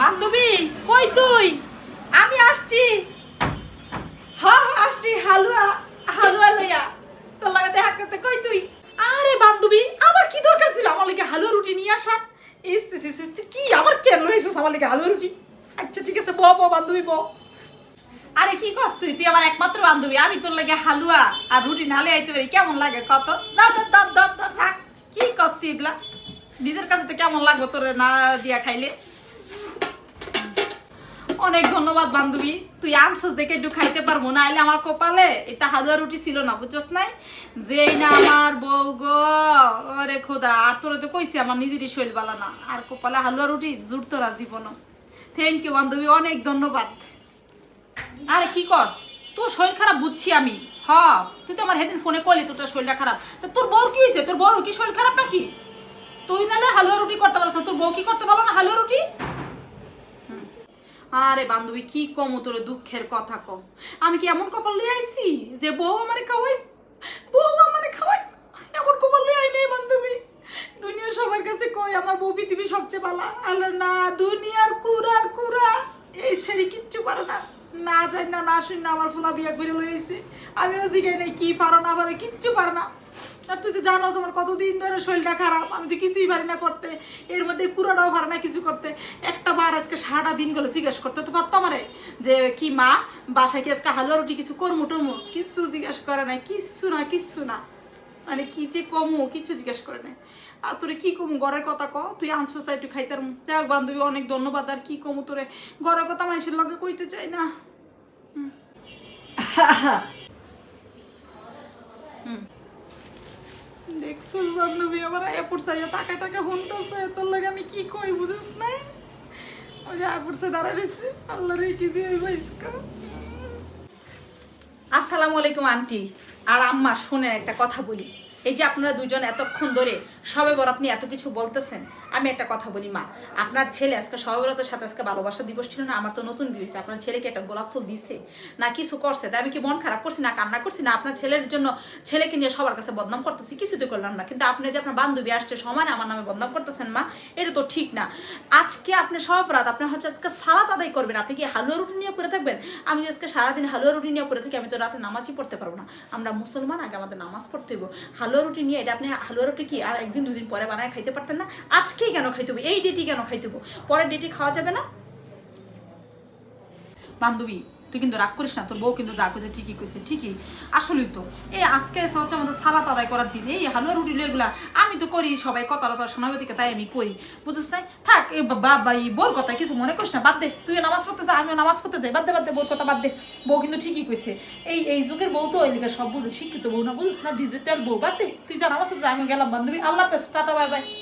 বান্ধবী কই তুই? আমি আসছি। হ্যাঁ, আসছি হালুয়া হালুয়া লইয়া। তোর লাগে দেখা করতে কই তুই? আরে বান্ধবী আমার কি দরকার ছিল? আমার লাগে হালুয়া রুটি নিয়ে আসা ইস ইস, ইস, ইস, তুই কি আমার কেন লইছিস আমার লাগে হালুয়া রুটি? আচ্ছা ঠিক আছে ব ব বান্ধবী ব। আরে কি কস তুই? তুই আমার একমাত্র বান্ধবী। আমি তোর লাগে হালুয়া আর রুটি নালে আইতে পারি। কেমন লাগে কত? দাও দাও দাও দাও রাখ। কি কস তুই এগুলা? নিজের কাছে তো কেমন লাগবে তোর না দিয়া খাইলে? অনেক ধন্যবাদ, বান্ধবী। তুই আনছিস দেখে একটু খাইতে পারব না আইলে আমার কপালে এটা হালুয়া রুটি ছিল না, বুঝছস নাই? যেই না আমার বউ গো আরে খোদা, আর তোরা তো কইছি আমার নিজেরই শৈল বালা না। আর কপালে হালুয়া রুটি জুড়তো না জীবন থ্যাংক ইউ বান্ধবী, অনেক ধন্যবাদ। আরে কি কস? তোর শরীর খারাপ বুঝছি আমি। হ, তুই তো আমার সেদিন ফোনে কলি তোর শরীরটা খারাপ। তা তোর বউ কি হয়েছে তোর বউ কি শরীর খারাপ নাকি? তুই নালে হালুয়া রুটি করতে পারছ তোর বউ কি করতে পারল না হালুয়া রুটি। আরে বান্ধবী, কি কম তোর দুঃখের কথা কম আমি কি এমন কপাল লিয়ে আইছি যে বউ আমারে খাওয়াই বউ আমারে খাওয়াই? এমন কপাল লিয়ে আই নাই বান্ধবী। দুনিয়ার সবার কাছে কই আমার বউ পৃথিবী সবচেয়ে ভালো আল্লাহ না, দুনিয়ার কুরার কুরা এই ছেড়ে কিচ্ছু পারে না। না জানি না না শুনি না আমার ফোলা বিয়া করে লইছে আমিও জিগাই নাই, কি পারো না পারো, কিচ্ছু পারো না। আর তুই তো জানোস আমার কতদিন ধরে শরীরটা খারাপ। আমি তো কিছুই পারি না করতে। এর মধ্যে পুরোটাও পারে না কিছু করতে। বার আজকে সারাটা দিন গেলো জিজ্ঞেস করতে, তো পারতো আমারে? যে কি মা, বাসায় কি আজকে হালুয়া রুটি কিছু করমু টরমু? কিছু জিজ্ঞেস করে না কিচ্ছু না কিচ্ছু না। মানে কি যে কমু, কিছু জিজ্ঞেস করে না আর তোরে কি কমু, ঘরের কথা ক, তুই আনছস তাই একটু খাইতার যাক বান্ধবী, অনেক ধন্যবাদ, আর কি কমু তোরে? ঘরের কথা মানুষের লগে কইতে চাই না। দেখছিস বান্ধবী, আমার এয়ারপোর্ট সাইয়া তাকায় তাকা হুনতেছে, তোর লাগে আমি কি কই বুঝিস নাই? আসসালামু আলাইকুম, আন্টি। আর আম্মা শুনে একটা কথা বলি। এই যে আপনারা দুজন এতক্ষণ ধরে সবে বরাত নিয়ে এত কিছু বলতেছেন। আমি একটা কথা বলি, মা। আপনার ছেলে আজকে সবে বরাতের সাথে আজকে ভালোবাসা দিবস ছিল না, আমার তো নতুন বিয়ে হয়েছে। আপনার ছেলেকে একটা গোলাপ ফুল দিছে, না কিছু করছে। তাই আমি কি মন খারাপ করছি, না কান্না করছি, না আপনার ছেলের জন্য ছেলেকে নিয়ে সবার কাছে বদনাম করতেছি? কিছু তো করলাম না। কিন্তু আপনি যে আপনার বান্ধবী আসছে, সমানে আমার নামে বদনাম করতেছেন, মা, এটা তো ঠিক না। আজকে আপনি সব রাত, আপনি হচ্ছে আজকে সালাত আদায় করবেন। আপনি কি হালুয়া রুটি নিয়ে পড়ে থাকবেন? আমি আজকে সারাদিন হালুয়া রুটি নিয়ে পড়ে থাকি, আমি তো রাতে নামাজই পড়তে পারব না। আমরা মুসলমান, আগে আমাদের নামাজ পড়তে হইব। হালুয়া রুটি নিয়ে, এটা আপনি হালুয়া রুটি কি? আর একদিন, দুদিন পরে বানায় খাইতে পারতেন না। আজকেই কেন খাইতে হবে? এই ডেটই কেন খাইতে হবে? পরের ডেটে খাওয়া যাবে না? বান্ধবী তুই কিন্তু রাগ করিস না, তোর বউ কিন্তু যা কইছে ঠিকই কইছে, ঠিকই। আসলেই তো এই আজকে এসে হচ্ছে আমাদের সালাত আদায় করার দিন, এই হালুয়া রুটি এগুলা আমি তো করি সবাই, কথা কথা শোনাবে দিকে, তাই আমি করি বুঝছিস তাই থাক এই বাবা এই বোর কথা কিছু মনে করিস না, বাদ দে, তুইও নামাজ পড়তে যা, আমিও নামাজ পড়তে যাই, বাদ দে বাদ দে, বোর কথা বাদ দে, বউ কিন্তু ঠিকই কইছে, এই এই যুগের বউ তো ওইদিকে সব বুঝে, শিক্ষিত বউ না, বুঝিস না, ডিজিটাল বউ, বাদ দে, তুই যা নামাজ পড়তে যা আমি গেলাম, বান্ধবী, আল্লাহ হাফেজ, টাটা, বাই বাই।